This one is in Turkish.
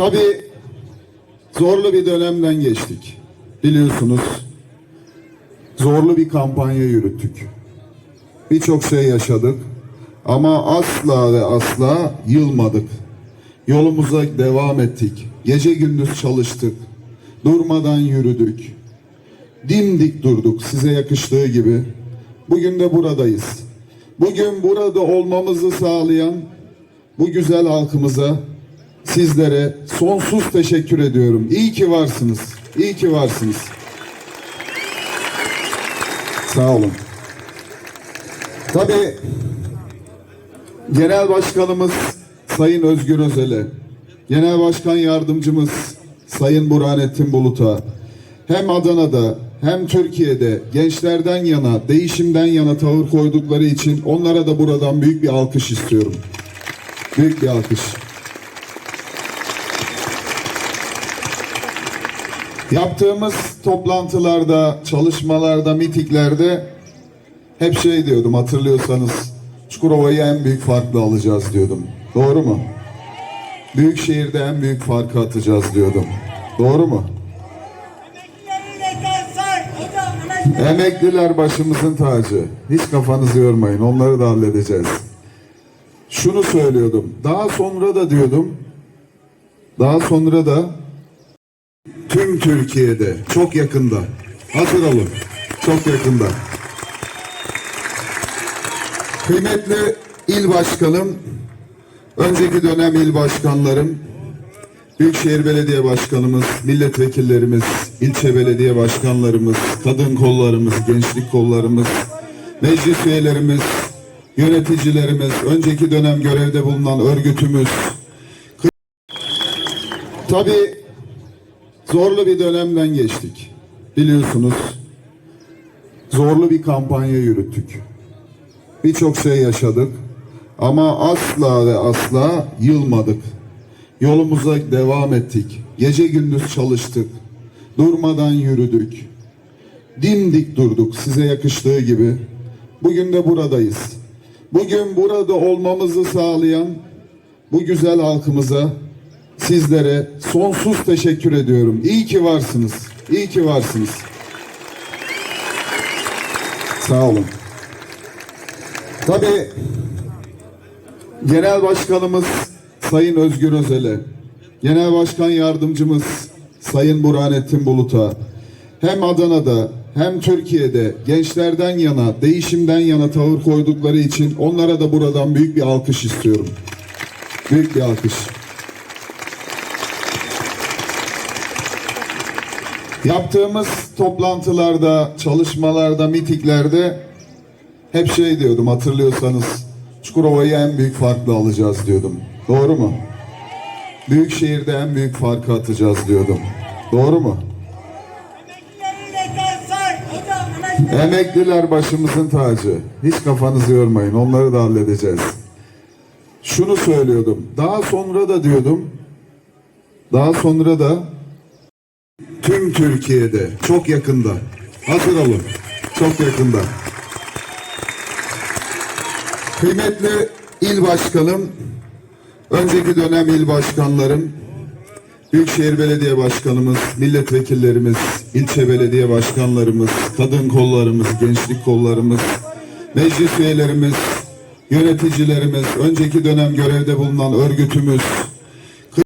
Tabii zorlu bir dönemden geçtik. Biliyorsunuz zorlu bir kampanya yürüttük. Birçok şey yaşadık ama asla ve asla yılmadık. Yolumuza devam ettik. Gece gündüz çalıştık. Durmadan yürüdük. Dimdik durduk size yakıştığı gibi. Bugün de buradayız. Bugün burada olmamızı sağlayan bu güzel halkımıza sizlere sonsuz teşekkür ediyorum. İyi ki varsınız. İyi ki varsınız. Sağ olun. Tabii Genel Başkanımız Sayın Özgür Özel'e, Genel Başkan Yardımcımız Sayın Burhanettin Bulut'a, hem Adana'da hem Türkiye'de gençlerden yana, değişimden yana tavır koydukları için onlara da buradan büyük bir alkış istiyorum. Büyük bir alkış. Yaptığımız toplantılarda, çalışmalarda, mitinglerde hep şey diyordum hatırlıyorsanız Çukurova'yı en büyük farklı alacağız diyordum. Doğru mu? Büyükşehir'de en büyük farkı atacağız diyordum. Doğru mu? Emekliler başımızın tacı. Hiç kafanızı yormayın. Onları da halledeceğiz. Şunu söylüyordum. Daha sonra da diyordum. Daha sonra da tüm Türkiye'de çok yakında. Hazır olun. Çok yakında. Kıymetli il başkanım, önceki dönem il başkanlarım, Büyükşehir Belediye Başkanımız, milletvekillerimiz, ilçe belediye başkanlarımız, kadın kollarımız, gençlik kollarımız, meclis üyelerimiz, yöneticilerimiz, önceki dönem görevde bulunan örgütümüz. Tabii zorlu bir dönemden geçtik. Biliyorsunuz zorlu bir kampanya yürüttük. Birçok şey yaşadık ama asla ve asla yılmadık. Yolumuza devam ettik. Gece gündüz çalıştık. Durmadan yürüdük. Dimdik durduk size yakıştığı gibi. Bugün de buradayız. Bugün burada olmamızı sağlayan bu güzel halkımıza sizlere sonsuz teşekkür ediyorum. İyi ki varsınız. İyi ki varsınız. Sağ olun. Tabii Genel Başkanımız Sayın Özgür Özel'e, Genel Başkan Yardımcımız Sayın Burhanettin Bulut'a, hem Adana'da hem Türkiye'de gençlerden yana, değişimden yana tavır koydukları için onlara da buradan büyük bir alkış istiyorum. Büyük bir alkış. Yaptığımız toplantılarda, çalışmalarda, mitinglerde hep şey diyordum hatırlıyorsanız Çukurova'yı en büyük farklı alacağız diyordum. Doğru mu? Büyükşehir'de en büyük farkı atacağız diyordum. Doğru mu? Emekliler başımızın tacı. Hiç kafanızı yormayın. Onları da halledeceğiz. Şunu söylüyordum. Daha sonra da diyordum. Daha sonra da tüm Türkiye'de çok yakında. Hazır olun. Çok yakında. Kıymetli il başkanım, önceki dönem il başkanlarım, Büyükşehir Belediye Başkanımız, milletvekillerimiz, ilçe belediye başkanlarımız, kadın kollarımız, gençlik kollarımız, meclis üyelerimiz, yöneticilerimiz, önceki dönem görevde bulunan örgütümüz,